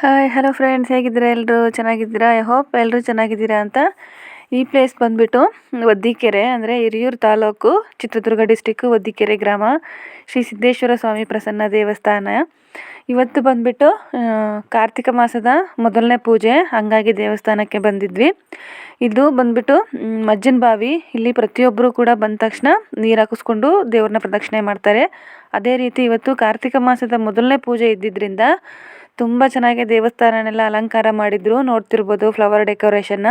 Hi hello friends ಹೇಗಿದ್ದೀರಾ ಎಲ್ಲರೂ ಚೆನ್ನಾಗಿದ್ದೀರಾ? ಐ ಹೋಪ್ ಎಲ್ಲರೂ ಚೆನ್ನಾಗಿದ್ದೀರಾ ಅಂತ ಈ ಪ್ಲೇಸ್ ಬಂದುಬಿಟ್ಟು ಒದ್ದಿಕೆರೆ ಅಂದರೆ ಹಿರಿಯೂರು ತಾಲೂಕು ಚಿತ್ರದುರ್ಗ ಡಿಸ್ಟಿಕ್ಕು ಒದ್ದಿಕೆರೆ ಗ್ರಾಮ ಶ್ರೀ ಸಿದ್ದೇಶ್ವರ ಸ್ವಾಮಿ ಪ್ರಸನ್ನ ದೇವಸ್ಥಾನ. ಇವತ್ತು ಬಂದುಬಿಟ್ಟು ಕಾರ್ತಿಕ ಮಾಸದ ಮೊದಲನೇ ಪೂಜೆ ಹಂಗಾಗಿ ದೇವಸ್ಥಾನಕ್ಕೆ ಬಂದಿದ್ವಿ. ಇದು ಬಂದುಬಿಟ್ಟು ಮಜ್ಜನ ಬಾವಿ. ಇಲ್ಲಿ ಪ್ರತಿಯೊಬ್ಬರು ಕೂಡ ಬಂದ ತಕ್ಷಣ ನೀರು ಹಾಕಿಸ್ಕೊಂಡು ದೇವ್ರನ್ನ ಪ್ರದಕ್ಷಿಣೆ ಮಾಡ್ತಾರೆ. ಅದೇ ರೀತಿ ಇವತ್ತು ಕಾರ್ತಿಕ ಮಾಸದ ಮೊದಲನೇ ಪೂಜೆ ಇದ್ದಿದ್ದರಿಂದ ತುಂಬ ಚೆನ್ನಾಗಿ ದೇವಸ್ಥಾನನೆಲ್ಲ ಅಲಂಕಾರ ಮಾಡಿದ್ರು. ನೋಡ್ತಿರ್ಬೋದು ಫ್ಲವರ್ ಡೆಕೋರೇಷನ್ನ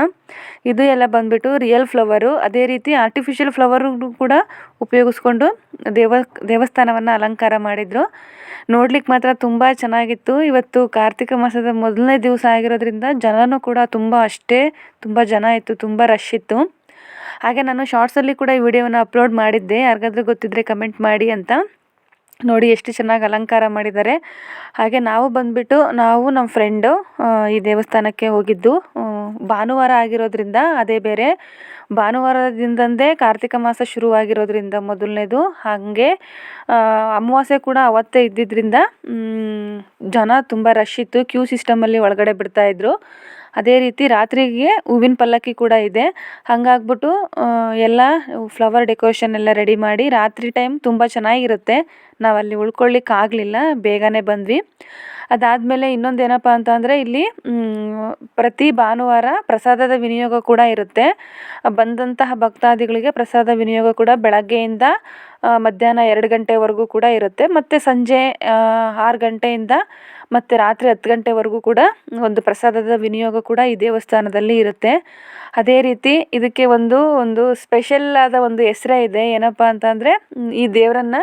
ಇದು ಎಲ್ಲ ಬಂದ್ಬಿಟ್ಟು ರಿಯಲ್ ಫ್ಲವರು ಅದೇ ರೀತಿ ಆರ್ಟಿಫಿಷಿಯಲ್ ಫ್ಲವರು ಕೂಡ ಉಪಯೋಗಿಸ್ಕೊಂಡು ದೇವ, ದೇವಸ್ಥಾನವನ್ನು ಅಲಂಕಾರ ಮಾಡಿದರು. ನೋಡ್ಲಿಕ್ಕೆ ಮಾತ್ರ ತುಂಬ ಚೆನ್ನಾಗಿತ್ತು. ಇವತ್ತು ಕಾರ್ತಿಕ ಮಾಸದ ಮೊದಲನೇ ದಿವಸ ಆಗಿರೋದ್ರಿಂದ ಜನನೂ ಕೂಡ ತುಂಬ ಅಷ್ಟೇ, ತುಂಬ ಜನ ಇತ್ತು, ತುಂಬ ರಶ್ ಇತ್ತು. ಹಾಗೆ ನಾನು ಶಾರ್ಟ್ಸಲ್ಲಿ ಕೂಡ ಈ ವಿಡಿಯೋನ ಅಪ್ಲೋಡ್ ಮಾಡಿದ್ದೆ. ಯಾರಿಗಾದ್ರೂ ಗೊತ್ತಿದ್ದರೆ ಕಮೆಂಟ್ ಮಾಡಿ ಅಂತ. ನೋಡಿ ಎಷ್ಟು ಚೆನ್ನಾಗಿ ಅಲಂಕಾರ ಮಾಡಿದ್ದಾರೆ. ಹಾಗೆ ನಾವು ಬಂದುಬಿಟ್ಟು, ನಾವು ನಮ್ಮ ಫ್ರೆಂಡು ಈ ದೇವಸ್ಥಾನಕ್ಕೆ ಹೋಗಿದ್ದು. ಭಾನುವಾರ ಆಗಿರೋದ್ರಿಂದ ಅದೇ ಬೇರೆ. ಭಾನುವಾರದಿಂದಂದೇ ಕಾರ್ತಿಕ ಮಾಸ ಶುರುವಾಗಿರೋದ್ರಿಂದ ಮೊದಲನೇದು. ಹಾಗೆ ಅಮಾವಾಸ್ಯೆ ಕೂಡ ಅವತ್ತೇ ಇದ್ದಿದ್ದರಿಂದ ಜನ ತುಂಬ ರಶ್ ಇತ್ತು. ಕ್ಯೂ ಸಿಸ್ಟಮಲ್ಲಿ ಒಳಗಡೆ ಬಿಡ್ತಾಯಿದ್ರು ಅದೇ ರೀತಿ ರಾತ್ರಿಗೆ ಹೂವಿನ ಪಲ್ಲಕ್ಕಿ ಕೂಡ ಇದೆ. ಹಂಗಾಗ್ಬಿಟ್ಟು ಎಲ್ಲ ಫ್ಲವರ್ ಡೆಕೋರೇಷನ್ ಎಲ್ಲ ರೆಡಿ ಮಾಡಿ ರಾತ್ರಿ ಟೈಮ್ ತುಂಬ ಚೆನ್ನಾಗಿರುತ್ತೆ. ನಾವು ಅಲ್ಲಿ ಉಳ್ಕೊಳ್ಳಿಕ್ಕೆ ಆಗಲಿಲ್ಲ, ಬೇಗನೆ ಬಂದ್ವಿ. ಅದಾದಮೇಲೆ ಇನ್ನೊಂದು ಏನಪ್ಪ ಅಂತ ಇಲ್ಲಿ ಪ್ರತಿ ಭಾನುವಾರ ಪ್ರಸಾದದ ವಿನಿಯೋಗ ಕೂಡ ಇರುತ್ತೆ. ಬಂದಂತಹ ಭಕ್ತಾದಿಗಳಿಗೆ ಪ್ರಸಾದ ವಿನಿಯೋಗ ಕೂಡ ಬೆಳಗ್ಗೆಯಿಂದ ಮಧ್ಯಾಹ್ನ ಎರಡು ಗಂಟೆವರೆಗೂ ಕೂಡ ಇರುತ್ತೆ. ಮತ್ತು ಸಂಜೆ ಆರು ಗಂಟೆಯಿಂದ ಮತ್ತು ರಾತ್ರಿ ಹತ್ತು ಗಂಟೆವರೆಗೂ ಕೂಡ ಒಂದು ಪ್ರಸಾದದ ವಿನಿಯೋಗ ಕೂಡ ಈ ದೇವಸ್ಥಾನದಲ್ಲಿ ಇರುತ್ತೆ. ಅದೇ ರೀತಿ ಇದಕ್ಕೆ ಒಂದು ಒಂದು ಸ್ಪೆಷಲ್ ಆದ ಒಂದು ಹೆಸರೇ ಇದೆ. ಏನಪ್ಪ ಅಂತಂದರೆ ಈ ದೇವರನ್ನು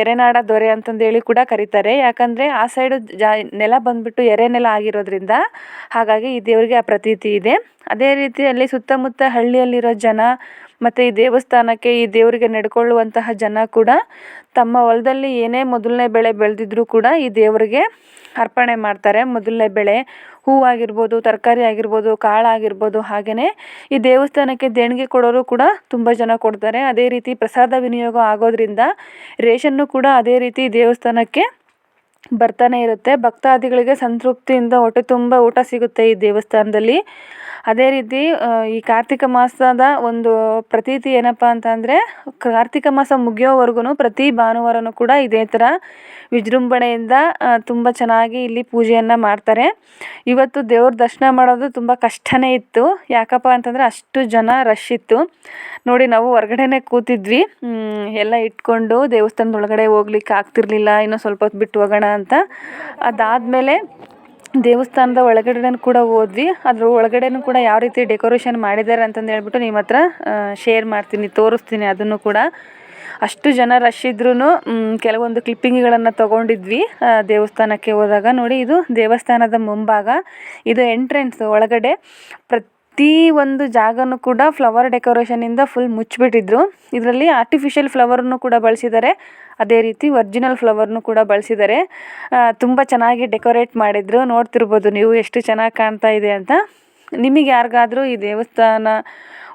ಎರೆನಾಡ ದೊರೆ ಅಂತಂದೇಳಿ ಕೂಡ ಕರೀತಾರೆ. ಯಾಕಂದರೆ ಆ ಸೈಡು ಜಾ, ನೆಲ ಬಂದುಬಿಟ್ಟು ಎರೆ ನೆಲ ಆಗಿರೋದ್ರಿಂದ ಹಾಗಾಗಿ ಈ ದೇವರಿಗೆ ಆ ಪ್ರತೀತಿ ಇದೆ. ಅದೇ ರೀತಿಯಲ್ಲಿ ಸುತ್ತಮುತ್ತ ಹಳ್ಳಿಯಲ್ಲಿರೋ ಜನ ಮತ್ತು ಈ ದೇವಸ್ಥಾನಕ್ಕೆ ಈ ದೇವರಿಗೆ ನಡ್ಕೊಳ್ಳುವಂತಹ ಜನ ಕೂಡ ತಮ್ಮ ಹೊಲದಲ್ಲಿ ಏನೇ ಮೊದಲನೇ ಬೆಳೆ ಬೆಳೆದಿದ್ರೂ ಕೂಡ ಈ ದೇವರಿಗೆ ಅರ್ಪಣೆ ಮಾಡ್ತಾರೆ. ಮೊದಲನೇ ಬೆಳೆ ಹೂವಾಗಿರ್ಬೋದು, ತರಕಾರಿ ಆಗಿರ್ಬೋದು ಕಾಳಾಗಿರ್ಬೋದು ಹಾಗೆಯೇ ಈ ದೇವಸ್ಥಾನಕ್ಕೆ ದೇಣಿಗೆ ಕೊಡೋರು ಕೂಡ ತುಂಬ ಜನ ಕೊಡ್ತಾರೆ. ಅದೇ ರೀತಿ ಪ್ರಸಾದ ವಿನಿಯೋಗ ಆಗೋದ್ರಿಂದ ರೇಷನ್ನು ಕೂಡ ಅದೇ ರೀತಿ ದೇವಸ್ಥಾನಕ್ಕೆ ಬರ್ತಾನೆ ಇರುತ್ತೆ. ಭಕ್ತಾದಿಗಳಿಗೆ ಸಂತೃಪ್ತಿಯಿಂದ ಹೊಟ್ಟೆ ತುಂಬ ಊಟ ಸಿಗುತ್ತೆ ಈ ದೇವಸ್ಥಾನದಲ್ಲಿ. ಅದೇ ರೀತಿ ಈ ಕಾರ್ತಿಕ ಮಾಸದ ಒಂದು ಪ್ರತೀತಿ ಏನಪ್ಪ ಅಂತಂದರೆ, ಕಾರ್ತಿಕ ಮಾಸ ಮುಗಿಯೋವರೆಗೂ ಪ್ರತಿ ಭಾನುವಾರನೂ ಕೂಡ ಇದೇ ಥರ ವಿಜೃಂಭಣೆಯಿಂದ ತುಂಬ ಚೆನ್ನಾಗಿ ಇಲ್ಲಿ ಪೂಜೆಯನ್ನು ಮಾಡ್ತಾರೆ. ಇವತ್ತು ದೇವ್ರ ದರ್ಶನ ಮಾಡೋದು ತುಂಬ ಕಷ್ಟನೇ ಇತ್ತು. ಯಾಕಪ್ಪ ಅಂತಂದರೆ ಅಷ್ಟು ಜನ ರಶ್ ಇತ್ತು. ನೋಡಿ, ನಾವು ಹೊರಗಡೆನೇ ಕೂತಿದ್ವಿ. ಎಲ್ಲ ಇಟ್ಕೊಂಡು ದೇವಸ್ಥಾನದೊಳಗಡೆ ಹೋಗ್ಲಿಕ್ಕೆ ಆಗ್ತಿರ್ಲಿಲ್ಲ. ಇನ್ನೂ ಸ್ವಲ್ಪ ಹೊತ್ತು ಬಿಟ್ಟು ಹೋಗೋಣ ಅಂತ. ಅದಾದಮೇಲೆ ದೇವಸ್ಥಾನದ ಒಳಗಡೆ ಕೂಡ ಹೋದ್ವಿ. ಅದ್ರ ಒಳಗಡೆನೂ ಕೂಡ ಯಾವ ರೀತಿ ಡೆಕೋರೇಷನ್ ಮಾಡಿದ್ದಾರೆ ಅಂತಂದು ಹೇಳ್ಬಿಟ್ಟು ನಿಮ್ಮ ಹತ್ರ ಶೇರ್ ಮಾಡ್ತೀನಿ, ತೋರಿಸ್ತೀನಿ ಅದನ್ನು ಕೂಡ. ಅಷ್ಟು ಜನ ರಶ್ ಇದ್ರೂ ಕೆಲವೊಂದು ಕ್ಲಿಪ್ಪಿಂಗ್ಗಳನ್ನು ತೊಗೊಂಡಿದ್ವಿ ದೇವಸ್ಥಾನಕ್ಕೆ ಹೋದಾಗ. ನೋಡಿ, ಇದು ದೇವಸ್ಥಾನದ ಮುಂಭಾಗ. ಇದು ಎಂಟ್ರೆನ್ಸ್ ಒಳಗಡೆ ಪ್ರತಿ ಒಂದು ಜಾಗನೂ ಕೂಡ ಫ್ಲವರ್ ಡೆಕೋರೇಷನಿಂದ ಫುಲ್ ಮುಚ್ಚಿಬಿಟ್ಟಿದ್ರು. ಇದರಲ್ಲಿ ಆರ್ಟಿಫಿಷಿಯಲ್ ಫ್ಲವರ್ನು ಕೂಡ ಬಳಸಿದ್ದಾರೆ ಅದೇ ರೀತಿ ಒರ್ಜಿನಲ್ ಫ್ಲವರ್ನು ಕೂಡ ಬಳಸಿದ್ದಾರೆ ತುಂಬ ಚೆನ್ನಾಗಿ ಡೆಕೋರೇಟ್ ಮಾಡಿದ್ರು. ನೋಡ್ತಿರ್ಬೋದು ನೀವು ಎಷ್ಟು ಚೆನ್ನಾಗಿ ಕಾಣ್ತಾ ಇದೆ ಅಂತ. ನಿಮಗೆ ಯಾರಿಗಾದರೂ ಈ ದೇವಸ್ಥಾನ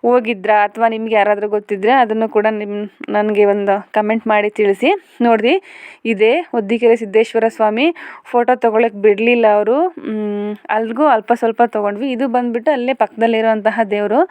ಹೋಗಿದ್ರಾ ಅಥವಾ ನಿಮ್ಗೆ ಯಾರಾದರೂ ಗೊತ್ತಿದ್ದರೆ ಅದನ್ನು ಕೂಡ ನಿಮ್ಮ ನನಗೆ ಒಂದು ಕಮೆಂಟ್ ಮಾಡಿ ತಿಳಿಸಿ. ನೋಡಿ ಇದೇ ಒದ್ದಿಕೆರೆ ಸಿದ್ದೇಶ್ವರ ಸ್ವಾಮಿ ಫೋಟೋ ತೊಗೊಳಕ್ಕೆ ಬಿಡಲಿಲ್ಲ ಅವರು. ಅಲ್ಲಿಗೂ ಅಲ್ಪ ಸ್ವಲ್ಪ ತೊಗೊಂಡ್ವಿ. ಇದು ಬಂದುಬಿಟ್ಟು ಅಲ್ಲೇ ಪಕ್ಕದಲ್ಲಿರುವಂತಹ ದೇವರು.